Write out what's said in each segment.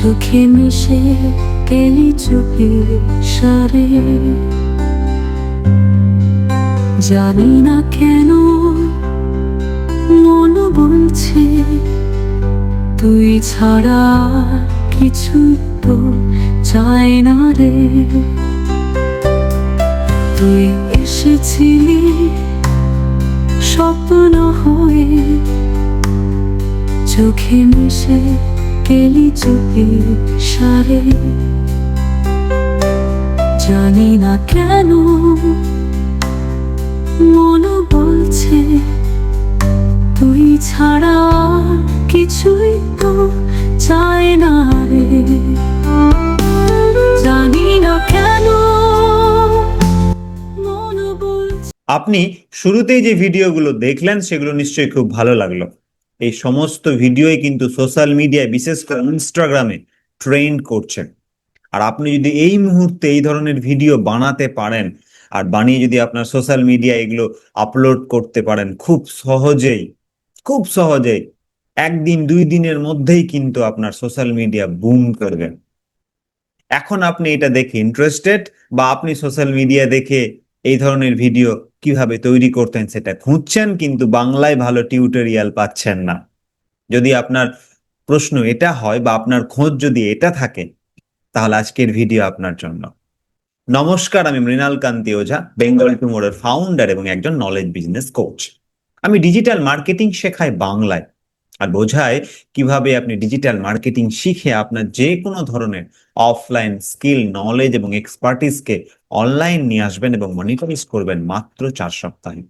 চোখে মিশে গেলি চোখে সারে। জানি না কেন মন বলছে, তুই ছাড়া কিছু তো চাই না রে। তুই এসেছিলি স্বপ্ন হয়ে, চোখে মিশে গেলি চোখে সারে। জানি না কেন মন বলছে, তুই ছাড়া কিছুই তো চাই না রে। জানি না কেন আপনি শুরুতেই যে ভিডিওগুলো দেখলেন, সেগুলো নিশ্চয়ই খুব ভালো লাগল। এই সমস্ত ভিডিওই কিন্তু সোশ্যাল মিডিয়ায়, বিশেষ করে ইনস্টাগ্রামে ট্রেন্ড করছেন আর আপনি যদি এই মুহূর্তে এই ধরনের ভিডিও বানাতে পারেন, আর বানিয়ে যদি আপনার সোশ্যাল মিডিয়া এগুলো আপলোড করতে পারেন, খুব সহজেই খুব সহজেই, একদিন, দুই দিনের মধ্যেই কিন্তু আপনার সোশ্যাল মিডিয়া বুম করবেন এখন আপনি এটা দেখে ইন্টারেস্টেড বা আপনি সোশ্যাল মিডিয়া দেখে এই ধরনের ভিডিও কীভাবে তৈরি করতেন সেটা খুঁজছেন, কিন্তু বাংলায় ভালো টিউটোরিয়াল পাচ্ছেন না। যদি আপনার প্রশ্ন এটা হয় বা আপনার খোঁজ যদি এটা থাকে, তাহলে আজকের ভিডিও আপনার জন্য। নমস্কার, আমি মৃণাল কান্তি ওঝা, বেঙ্গল টুমোরের ফাউন্ডার এবং একজন নলেজ বিজনেস কোচ আমি ডিজিটাল মার্কেটিং শেখাই বাংলায়। আর বোঝায় কীভাবে আপনি ডিজিটাল মার্কেটিং শিখে আপনার যে কোনো ধরনের অফলাইন স্কিল নলেজ এবং এক্সপার্টিসকে অনলাইন নিয়ে আসবেন এবং মনিটরাইজ করবেন মাত্র চার সপ্তাহে।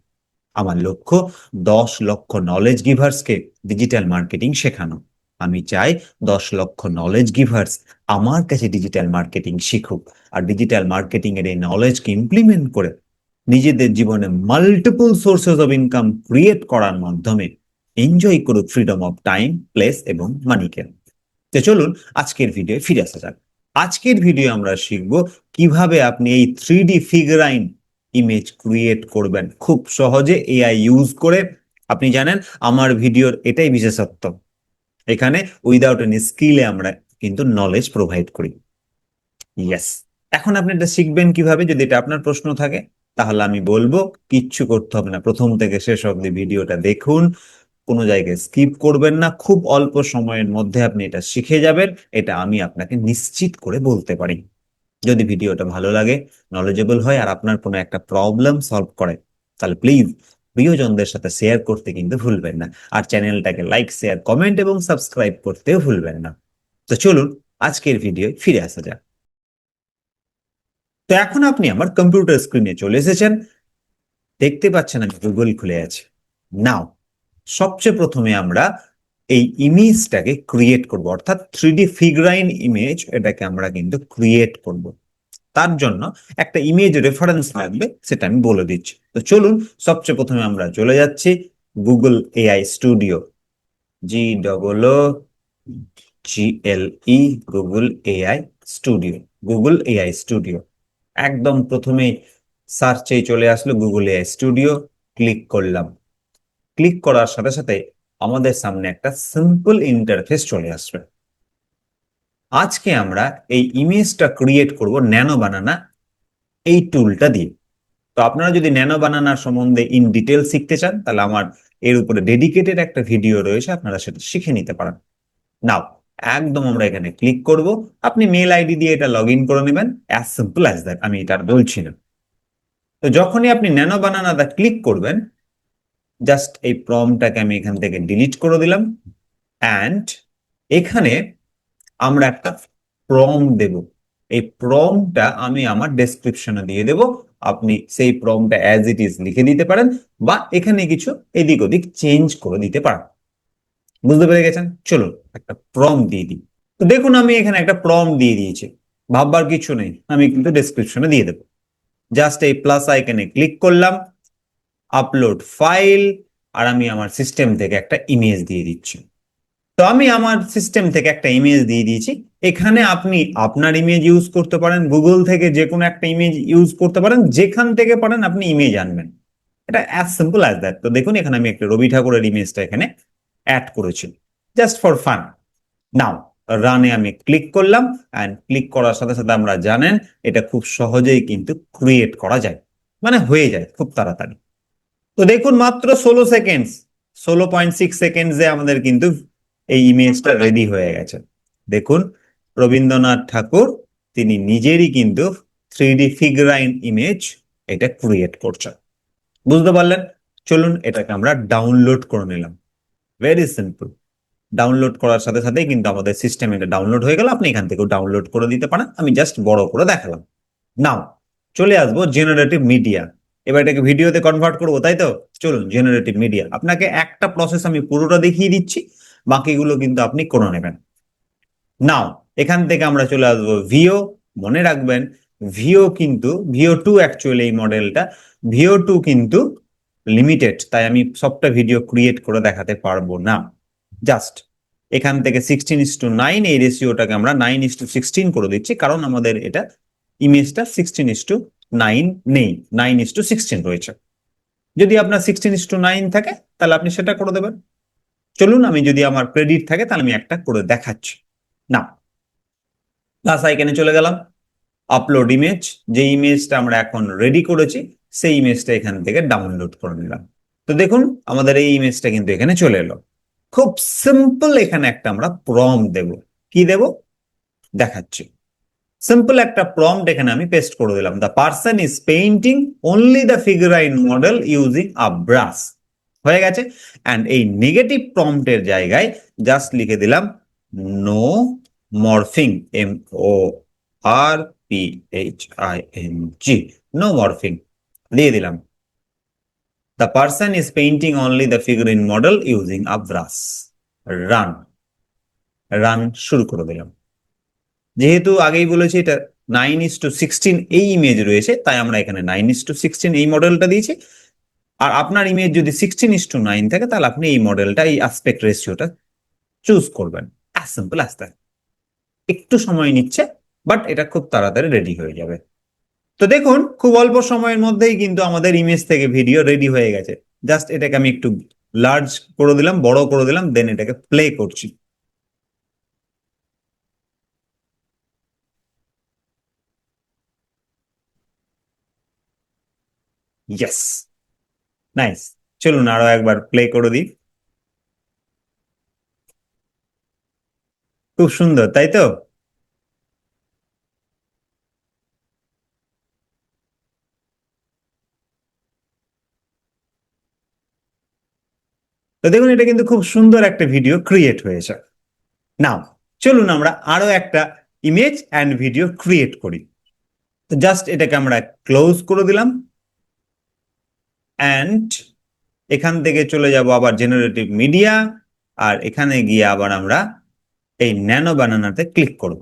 আমার লক্ষ্য, দশ লক্ষ নলেজ গিভার্সকে ডিজিটাল মার্কেটিং শেখানো। আমি চাই দশ লক্ষ নলেজ গিভার্স আমার কাছে ডিজিটাল মার্কেটিং শিখুক আর ডিজিটাল মার্কেটিং এর এই নলেজকে ইমপ্লিমেন্ট করে নিজেদের জীবনে multiple sources of income create করার মাধ্যমে এনজয় করুক ফ্রিডম অফ টাইম প্লেস এবং মানিকে তো চলুন আজকের ভিডিও ফিরে আসা যাক। আজকের ভিডিও আমরা শিখব কীভাবে আপনি এই three D figurine image create করবেন। খুব সহজে এআই ইউজ করে আপনি জানেন আমার ভিডিওর এটাই বিশেষত্ব। এখানে উইদাউট এনি স্কিলে আমরা কিন্তু নলেজ প্রোভাইড করি। ইয়েস এখন আপনি এটা শিখবেন কীভাবে? যদি এটা আপনার প্রশ্ন থাকে, তাহলে আমি বলব কিচ্ছু করতে হবে না। প্রথম থেকে শেষ অবধি ভিডিওটা দেখুন। কোনো জায়গায় স্কিপ করবেন না। খুব অল্প সময়ের মধ্যে আপনি এটা শিখে যাবেন। এটা আমি আপনাকে নিশ্চিত করে বলতে পারি। যদি ভিডিওটা ভালো লাগে নলেজেবল হয় আর আপনার কোনো একটা প্রবলেম সলভ করে, তাহলে প্লিজ প্রিয়জনদের সাথে শেয়ার করতে কিন্তু ভুলবেন না। আর চ্যানেলটাকে লাইক শেয়ার কমেন্ট এবং সাবস্ক্রাইব করতেও ভুলবেন না। তো চলুন আজকের ভিডিও ফিরে আসা যাক। তো এখন আপনি আমার কম্পিউটার স্ক্রিনে চলে এসেছেন। দেখতে পাচ্ছেন আমি গুগল খুলে আছে। নাও সবচেয়ে প্রথমে আমরা এই ইমেজটাকে ক্রিয়েট করব, অর্থাৎ থ্রি ডি ফিগরাইন ইমেজ এটাকে আমরা কিন্তু ক্রিয়েট করব। তার জন্য একটা ইমেজ রেফারেন্স লাগবে, সেটা আমি বলে দিচ্ছি। তো চলুন, সবচেয়ে প্রথমে আমরা চলে যাচ্ছি Google AI studio G double G L E Google AI studio Google AI studio একদম প্রথমেই সার্চেই চলে আসলো গুগল এআই স্টুডিও ক্লিক করলাম। ক্লিক করার সাথে সাথে আমাদের সামনে একটা সিম্পল ইন্টারফেস চলে আসবে। আজকে আমরা এই ইমেজটা ক্রিয়েট করব ন্যানো বানানা এই টুলটা দিয়ে। তো আপনারা যদি ন্যানো বানানার সম্বন্ধে ইন ডিটেল শিখতে চান, তাহলে আমার এর উপরে ডেডিকেটেড একটা ভিডিও রয়েছে, আপনারা সেটা শিখে নিতে পারেন। নাও, একদম আমরা এখানে ক্লিক করব। আপনি মেল আইডি দিয়ে এটা লগ ইন করে নেবেন অ্যাজ সিম্পল অ্যাজ দ্যাট আমি এটা বলছি না। তো যখনই আপনি ন্যানো বানানাটা ক্লিক করবেন জাস্ট এই প্রমটাকে আমি এখান থেকে ডিলিট করে দিলাম অ্যান্ড এখানে আমরা একটা প্রম দেব। এই প্রমটা আমি আমার ডেসক্রিপশনে দিয়ে দেব। আপনি সেই প্রমটা অ্যাজ ইট ইজ লিখে দিতে পারেন, বা এখানে কিছু এদিক ওদিক চেঞ্জ করে দিতে পারেন। বুঝতে পেরে গেছেন? চলুন একটা প্রম দিয়ে দিই। তো দেখুন, আমি এখানে একটা প্রম দিয়ে দিয়েছি। ভাববার কিছু নেই, আমি কিন্তু ডেসক্রিপশনে দিয়ে দেবো। জাস্ট এই প্লাস আইকনে ক্লিক করলাম। আপলোড ফাইল আর আমি আমার সিস্টেম থেকে একটা ইমেজ দিয়ে দিচ্ছি। তো আমি আমার সিস্টেম থেকে একটা ইমেজ দিয়ে দিয়েছি। এখানে আপনি আপনার ইমেজ ইউজ করতে পারেন গুগল থেকে যে কোনো একটা ইমেজ ইউজ করতে পারেন, যেখান থেকে পারেন আপনি ইমেজ আনবেন। এটা অ্যাজ সিম্পল অ্যাজ দ্যাট তো দেখুন, এখানে আমি একটা রবি ঠাকুরের ইমেজটা এখানে অ্যাড করেছি। জাস্ট ফর ফান নাও রানে আমি ক্লিক করলাম অ্যান্ড ক্লিক করার সাথে সাথে আমরা জানেন, এটা খুব সহজেই কিন্তু ক্রিয়েট করা যায়। মানে হয়ে যায়, খুব তাড়াতাড়ি। তো দেখুন মাত্র ষোলো সেকেন্ডস ষোলো পয়েন্ট সিক্স সেকেন্ডসে আমাদের কিন্তু এই ইমেজটা রেডি হয়ে গেছে। দেখুন, রবীন্দ্রনাথ ঠাকুর, তিনি নিজেরই কিন্তু থ্রি ডি ফিগারাইন ইমেজ এটা ক্রিয়েট করছেন। বুঝতে পারলেন? চলুন এটাকে আমরা ডাউনলোড করে নিলাম। ভেরি সিম্পল ডাউনলোড করার সাথে সাথেই কিন্তু আমাদের সিস্টেমে এটা ডাউনলোড হয়ে গেল। আপনি এখান থেকেও ডাউনলোড করে দিতে পারেন। আমি জাস্ট বড় করে দেখালাম। নাও চলে আসব জেনারেটিভ মিডিয়া এবার এটাকে ভিডিওতে কনভার্ট করব, তাই তো? চলুন জেনারেটিভ মিডিয়া আপনাকে একটা প্রসেস আমি পুরোটা দেখিয়ে দিচ্ছি, বাকিগুলো কিন্তু আপনি করে নেবেন। নাও এখান থেকে আমরা চলে আসব ভিও মনে রাখবেন ভিও কিন্তু ভিও টু অ্যাকচুয়ালি এই মডেলটা ভিও টু কিন্তু লিমিটেড তাই আমি সবটা ভিডিও ক্রিয়েট করে দেখাতে পারব না। জাস্ট এখান থেকে সিক্সটিন ইস টু নাইন এই রেশিওটাকে আমরা নাইন ইস টু সিক্সটিন করে দিচ্ছি, কারণ আমাদের এটা ইমেজটা সিক্সটিন ইস টু নাইন নেই নাইন ইস টু সিক্সটিন রয়েছে। যদি আপনার সিক্সটিন ইস টু নাইন থাকে, তাহলে আপনি সেটা করে দেবেন। চলুন, আমি যদি আমার ক্রেডিট থাকে, তাহলে আমি একটা করে দেখাচ্ছি। না প্লাস আইকানে চলে গেলাম। আপলোড ইমেজ যে ইমেজটা আমরা এখন রেডি করেছি, সেই ইমেজটা এখান থেকে ডাউনলোড করে নিলাম। তো দেখুন, আমাদের এই ইমেজটা কিন্তু এখানে চলে এলো। খুব সিম্পল এখানে একটা আমরা প্রম দেব। কি দেব? দেখাচ্ছি। সিম্পল একটা প্রম্পট এখানে আমি পেস্ট করে দিলাম। The person is painting only the figurine model using a brush হয়ে গেছে? অ্যান্ড এই নেগেটিভ প্রম্পটের জায়গায় জাস্ট লিখে দিলাম no morphing M O R P H I N G no morphing দিয়ে দিলাম। The person is painting only the figurine model using a brush run run শুরু করে দিলাম। যেহেতু আগেই বলেছি এটা নাইন ইস টু সিক্সটিন এই ইমেজ রয়েছে, তাই আমরা এখানে নাইন ইস টু সিক্সটিন এই মডেলটা দিয়েছি। আর আপনার ইমেজ যদি সিক্সটিন ইস টু নাইন থাকে, তাহলে আপনি এই মডেলটা এই আসপেক্ট রেশিওটা চুজ করবেন। সিম্পল দ্যাট একটু সময় নিচ্ছে বাট এটা খুব তাড়াতাড়ি রেডি হয়ে যাবে। তো দেখুন, খুব অল্প সময়ের মধ্যেই কিন্তু আমাদের ইমেজ থেকে ভিডিও রেডি হয়ে গেছে। জাস্ট এটাকে আমি একটু লার্জ করে দিলাম, বড় করে দিলাম দেন এটাকে প্লে করছি। ইয়েস নাইস চলুন আরও একবার প্লে করে দিই। খুব সুন্দর, তাই তো? তো দেখুন, এটা কিন্তু খুব সুন্দর একটা ভিডিও ক্রিয়েট হয়েছে। নাও চলুন আমরা আরও একটা ইমেজ অ্যান্ড ভিডিও ক্রিয়েট করি। তো জাস্ট এটাকে আমরা ক্লোজ করে দিলাম। অ্যান্ড এখান থেকে চলে যাব আবার জেনারেটিভ মিডিয়া আর এখানে গিয়ে আবার আমরা এই ন্যানো বানানাতে ক্লিক করব।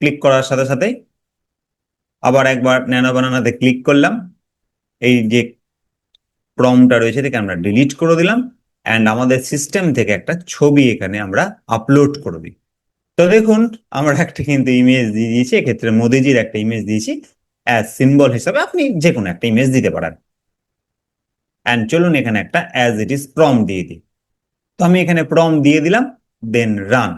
ক্লিক করার সাথে সাথে আবার একবার ন্যানো বানানাতে ক্লিক করলাম। এই যে প্রমটা রয়েছে এটাকে আমরা ডিলিট করে দিলাম অ্যান্ড আমাদের সিস্টেম থেকে একটা ছবি এখানে আমরা আপলোড করে দিই। তো দেখুন, আমরা একটা কিন্তু ইমেজ দিয়ে দিয়েছি, এক্ষেত্রে মোদিজির একটা ইমেজ দিয়েছি অ্যাজ সিম্বল হিসাবে আপনি যে কোনো একটা ইমেজ দিতে পারেন। অ্যান্ড চলুন এখানে একটা অ্যাজ ইট ইজ প্রম দিয়ে দিই। তো আমি এখানে প্রম দিয়ে দিলাম দেন রান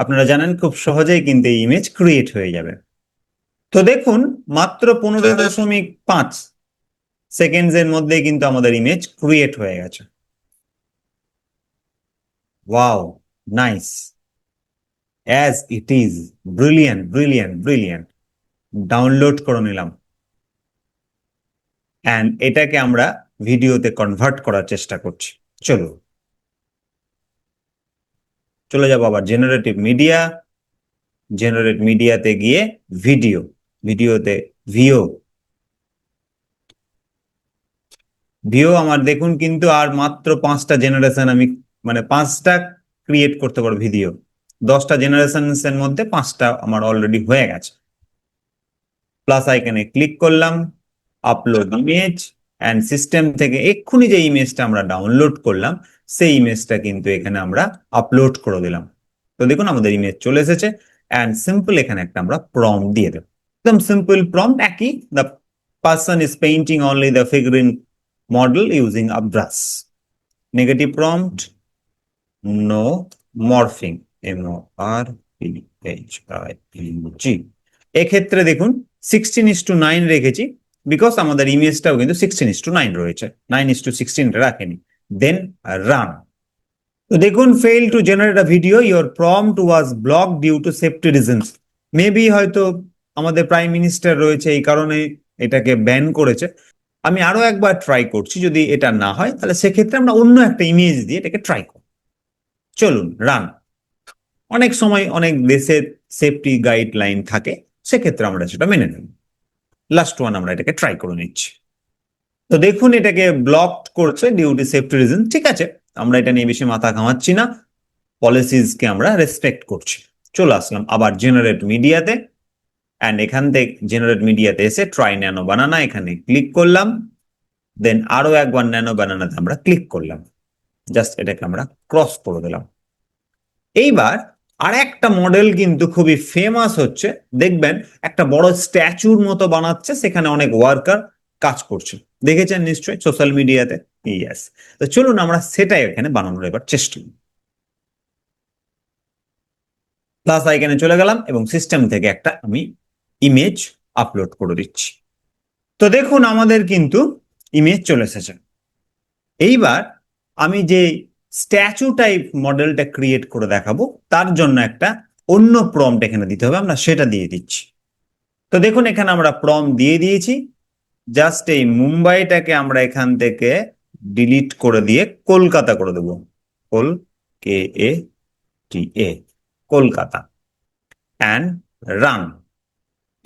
আপনারা জানেন খুব সহজেই কিন্তু এই ইমেজ ক্রিয়েট হয়ে যাবে। তো দেখুন মাত্র পনেরো দশমিক পাঁচ সেকেন্ডস এর মধ্যে কিন্তু আমাদের ইমেজ ক্রিয়েট হয়ে গেছে। Wow nice as it is brilliant brilliant brilliant download করে নিলাম। অ্যান্ড এটাকে আমরা ভিডিওতে কনভার্ট করার চেষ্টা করছি। চলো চলে যাব আবার জেনারেটিভ মিডিয়া জেনারেট মিডিয়াতে গিয়ে ভিডিও ভিডিওতে ভিও ভিও আমার দেখুন কিন্তু আর মাত্র পাঁচটা জেনারেশন আমি মানে পাঁচটা ক্রিয়েট করতে পারব ভিডিও দশটা জেনারেশনস এর মধ্যে পাঁচটা আমার অলরেডি হয়ে গেছে। প্লাস আইকনে ক্লিক করলাম। আপলোড ইমেজ অ্যান্ড সিস্টেম থেকে এক্ষুনি যে ইমেজটা আমরা ডাউনলোড করলাম সেই ইমেজটা কিন্তু এখানে আমরা আপলোড করে দিলাম তো দেখুন আমাদের ইমেজ চলে এসেছে অ্যান্ড সিম্পল এখানে একটা আমরা প্রম দিয়ে দেব একদম সিম্পল প্রম একই the person is painting only the figurine model using a brush. Negative prompt, no morphing. M O R এক্ষেত্রে দেখুন সিক্সটিন ইস টু নাইন রেখেছি বিকজ আমাদের ইমেজটাও কিন্তু সিক্সটিন ইস টু নাইন রয়েছে। নাইন ইস টু সিক্সটিন রাখেনি। Then run তো দেখুন fail to generate a video your prompt was block due to safety reasons maybe হয়তো আমাদের প্রাইম মিনিস্টার রয়েছে, এই কারণে এটাকে ব্যান করেছে। আমি আরও একবার ট্রাই করছি, যদি এটা না হয়, তাহলে সেক্ষেত্রে আমরা অন্য একটা ইমেজ দিয়ে এটাকে ট্রাই করব। চলুন রান অনেক সময় অনেক দেশের সেফটি গাইডলাইন থাকে, সেক্ষেত্রে আমরা সেটা মেনে নেব। লাস্ট ওয়ান আমরা এটাকে ট্রাই করে নিচ্ছি। তো দেখুন এটাকে ব্লক করছে ডিউটি সেফটি রিজন ঠিক আছে, আমরা এটা নিয়ে বেশি মাথা ঘামাচ্ছি না। পলিসিসকে আমরা রেসপেক্ট করছি। চলে আসলাম আবার জেনারেট মিডিয়াতে অ্যান্ড এখান থেকে জেনারেট মিডিয়াতে এসে ট্রাই ন্যানো বানানা এখানে ক্লিক করলাম। দেন আরও একবার ন্যানো বানানাতে আমরা ক্লিক করলাম। জাস্ট এটাকে আমরা ক্রস করে দিলাম। এইবার আর একটা মডেল কিন্তু খুবই ফেমাস হচ্ছে। দেখবেন, একটা বড় স্ট্যাচুর মতো বানাচ্ছে, সেখানে অনেক ওয়ার্কার কাজ করছে। দেখেছেন নিশ্চয়ই? সোশ্যাল মিডিয়াতে ইয়াস তো চলুন আমরা সেটাই এখানে বানানোর এবার চেষ্টা করি। প্লাস আইকানে চলে গেলাম এবং সিস্টেম থেকে একটা আমি ইমেজ আপলোড করে দিচ্ছি। তো দেখুন, আমাদের কিন্তু ইমেজ চলে এসেছে। এইবার আমি যে স্ট্যাচু টাইপ মডেলটা ক্রিয়েট করে দেখাবো। তার জন্য একটা অন্য প্রম্পট এখানে দিতে হবে, আমরা সেটা দিয়ে দিচ্ছি। তো দেখুন, এখানে আমরা প্রম দিয়ে দিয়েছি। জাস্ট এই মুম্বাইটাকে আমরা এখান থেকে ডিলিট করে দিয়ে কলকাতা করে দেবো। Kol K A T A, Kolkata. And run.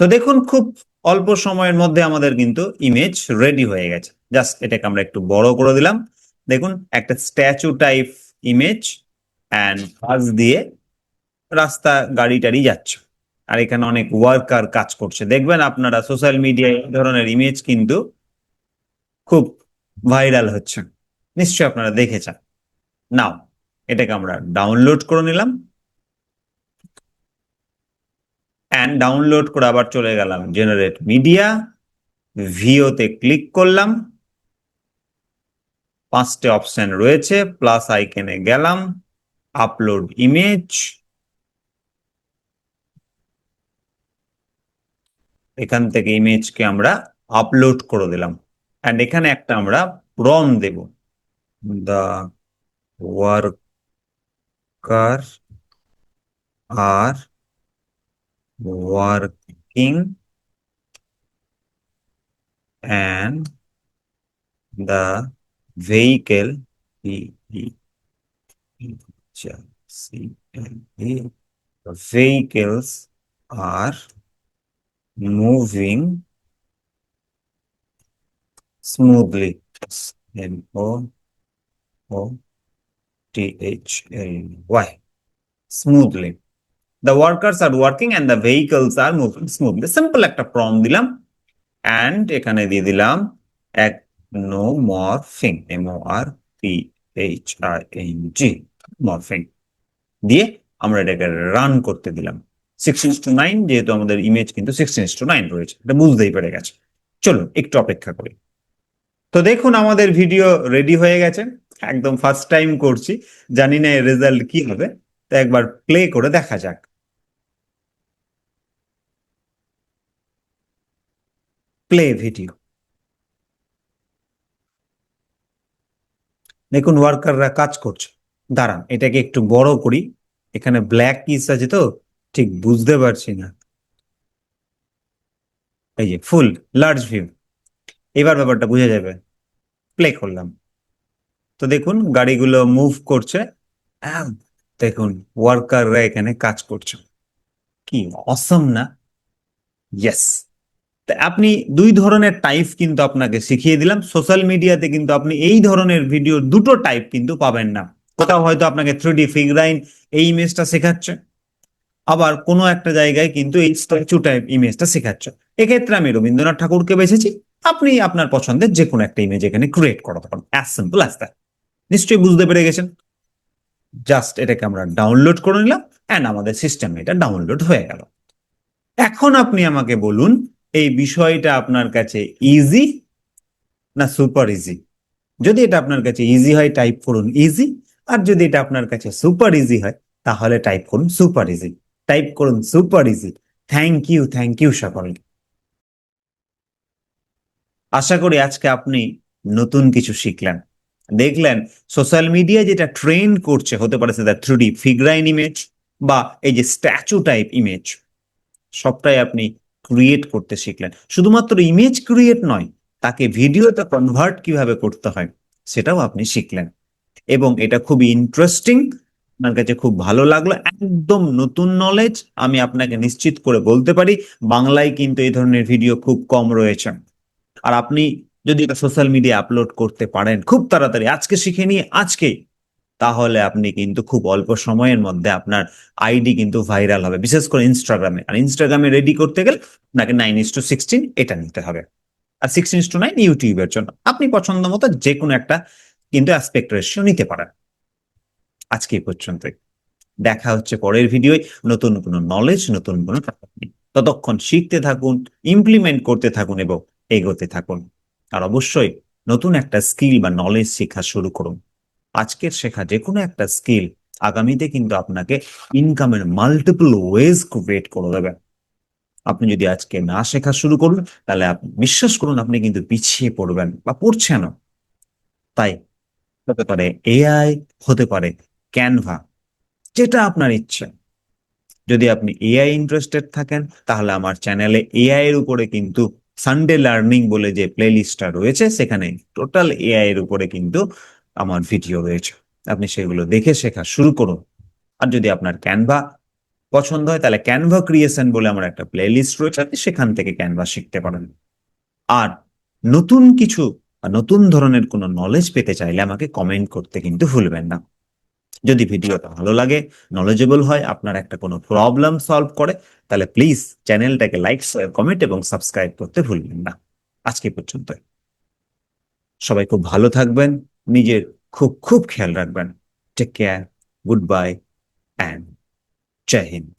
তো দেখুন, খুব অল্প সময়ের মধ্যে আমাদের কিন্তু ইমেজ রেডি হয়ে গেছে। জাস্ট এটাকে আমরা একটু বড় করে দিলাম। দেখুন, একটা স্ট্যাচু টাইপ ইমেজ অ্যান্ড পাশ দিয়ে রাস্তা গাড়ি টাড়ি যাচ্ছে। আর এখানে অনেক ওয়ার্কার কাজ করছে। দেখবেন আপনারা সোশ্যাল মিডিয়ায় এই ধরনের ইমেজ কিন্তু খুব ভাইরাল হচ্ছে। নিশ্চয়ই আপনারা দেখেছেন। নাও, এটাকে আমরা ডাউনলোড করে নিলাম। অ্যান্ড ডাউনলোড করে আবার চলে গেলাম জেনারেট মিডিয়া ভিওতে ক্লিক করলাম। পাঁচটা অপশন রয়েছে প্লাস আইকনে গেলাম আপলোড ইমেজ এখান থেকে ইমেজকে আমরা আপলোড করে দিলাম। অ্যান্ড এখানে একটা আমরা prompt Dev. The worker are working and the vehicle V E H C L E the vehicles are moving smoothly N O O T H L Y smoothly the workers are working and the vehicles are moving smoothly simple একটা প্রম দিলাম and এখানে দিয়ে দিলাম এক No morphing M O R P H R N G morphing দিয়ে আমরা এটাকে run করতে দিলাম। সিক্সটিন টু নাইন যেহেতু আমাদের ইমেজ কিন্তু সিক্সটিন টু নাইন রয়েছে। এটা বুঝতেই পেরে গেছে। চলুন একটু অপেক্ষা করি। তো দেখুন আমাদের ভিডিও রেডি হয়ে গেছে। একদম ফার্স্ট টাইম করছি। জানি না রেজাল্ট কি হবে। তো একবার প্লে করে দেখা যাক। প্লে ভিডিও দেখুন ওয়ার্কাররা কাজ করছে। দাঁড়ান, এটাকে একটু বড় করি। এখানে ব্ল্যাক কিস আছে তো, ঠিক বুঝতে পারছি না। এই যে ফুল লার্জ ভিউ এবার ব্যাপারটা বুঝে যাবে। প্লে করলাম। তো দেখুন, গাড়িগুলো মুভ করছে। দেখুন ওয়ার্কাররা এখানে কাজ করছে। কি অসম না? ইয়েস আপনি দুই ধরনের টাইপ কিন্তু আপনাকে শিখিয়ে দিলাম। সোশ্যাল মিডিয়াতে কিন্তু আপনি এই ধরনের ভিডিও দুটো টাইপ কিন্তু পাবেন না। কোথাও হয়তো আপনাকে থ্রি ডি ফিগরাইন এই ইমেজটা শেখাচ্ছে, আবার কোনো একটা জায়গায় কিন্তু এই স্ট্যাচু টাইপ ইমেজটা শেখাচ্ছে। এক্ষেত্রে আমি রবীন্দ্রনাথ ঠাকুরকে বেছেছি, আপনি আপনার পছন্দের যে কোনো একটা ইমেজ এখানে ক্রিয়েট করাতে পারেন অ্যাজ সিম্পল অ্যাজ দ্যাট নিশ্চয়ই বুঝতে পেরে গেছেন? জাস্ট এটাকে আমরা ডাউনলোড করে নিলাম অ্যান্ড আমাদের সিস্টেমে এটা ডাউনলোড হয়ে গেল। এখন আপনি আমাকে বলুন এই বিষয়টা আপনার কাছে ইজি না সুপার ইজি যদি এটা আপনার কাছে ইজি হয় টাইপ করুন ইজি আর যদি এটা আপনার কাছে সুপার ইজি হয়, তাহলে টাইপ করুন সুপার ইজি টাইপ করুন super easy thank you thank you সকলকে। আশা করি আজকে আপনি নতুন কিছু শিখলেন। দেখলেন সোশ্যাল মিডিয়া যেটা ট্রেন্ড করছে, হতে পারে সেটা থ্রি ডি ফিগারাইন ইমেজ বা এই যে স্ট্যাচু টাইপ ইমেজ সবটাই আপনি ক্রিয়েট করতে শিখলেন। শুধুমাত্র ইমেজ ক্রিয়েট নয়, তাকে ভিডিওতে কনভার্ট কীভাবে করতে হয়, সেটাও আপনি শিখলেন। এবং এটা খুবই ইন্টারেস্টিং আপনার কাছে খুব ভালো লাগল, একদম নতুন নলেজ আমি আপনাকে নিশ্চিত করে বলতে পারি, বাংলায় কিন্তু এই ধরনের ভিডিও খুব কম রয়েছে। আর আপনি যদি এটা সোশ্যাল মিডিয়া আপলোড করতে পারেন, খুব তাড়াতাড়ি, আজকে শিখে নিয়ে আজকেই তাহলে আপনি কিন্তু খুব অল্প সময়ের মধ্যে আপনার আইডি কিন্তু ভাইরাল হবে। বিশেষ করে ইনস্টাগ্রামে আর ইনস্টাগ্রামে রেডি করতে গেলে আপনাকে নাইন ইস টু সিক্সটিন এটা নিতে হবে। আর সিক্সটিন টু নাইন ইউটিউবের জন্য। আপনি পছন্দ মতো যে কোনো একটা কিন্তু অ্যাসপেক্ট রেশিও নিতে পারেন। আজকে এই পর্যন্তই। দেখা হচ্ছে পরের ভিডিওয় নতুন কোনো নলেজ নতুন কোনো ততক্ষণ শিখতে থাকুন ইমপ্লিমেন্ট করতে থাকুন এবং এগোতে থাকুন। আর অবশ্যই নতুন একটা স্কিল বা নলেজ শেখা শুরু করুন। আজকের শেখা যে কোনো একটা স্কিল আগামীতে কিন্তু আপনাকে ইনকামের মাল্টিপল ওয়েজ ক্রিয়েট করে দেবে। আপনি যদি আজকে না শেখা শুরু করুন তাহলে আপনি বিশ্বাস করুন আপনি কিন্তু পিছিয়ে পড়বেন বা পড়ছেনও তাই হতে পারে এআই হতে পারে ক্যানভা যেটা আপনার ইচ্ছে। যদি আপনি এআই ইন্টারেস্টেড থাকেন, তাহলে আমার চ্যানেলে এআই এর উপরে কিন্তু সানডে লার্নিং বলে যে প্লেলিস্টটা রয়েছে, সেখানে টোটাল এআই এর উপরে কিন্তু আমার ভিডিও রয়েছে। আপনি সেগুলো দেখে শেখা শুরু করুন। আর যদি আপনার ক্যানভা পছন্দ হয়, তাহলে ক্যানভা ক্রিয়েশন বলে আমার একটা প্লেলিস্ট রয়েছে, আপনি সেখান থেকে ক্যানভা শিখতে পারেন। আর নতুন কিছু নতুন ধরনের কোনো নলেজ পেতে চাইলে আমাকে কমেন্ট করতে কিন্তু ভুলবেন না। যদি ভিডিওটা ভালো লাগে নলেজেবল হয়, আপনার একটা কোনো প্রবলেম সলভ করে, তাহলে প্লিজ চ্যানেলটাকে লাইক শেয়ার কমেন্ট এবং সাবস্ক্রাইব করতে ভুলবেন না। আজকে পর্যন্ত সবাই খুব ভালো থাকবেন। নিজের খুব খুব খেয়াল রাখবেন। Take care good bye and Joy Hind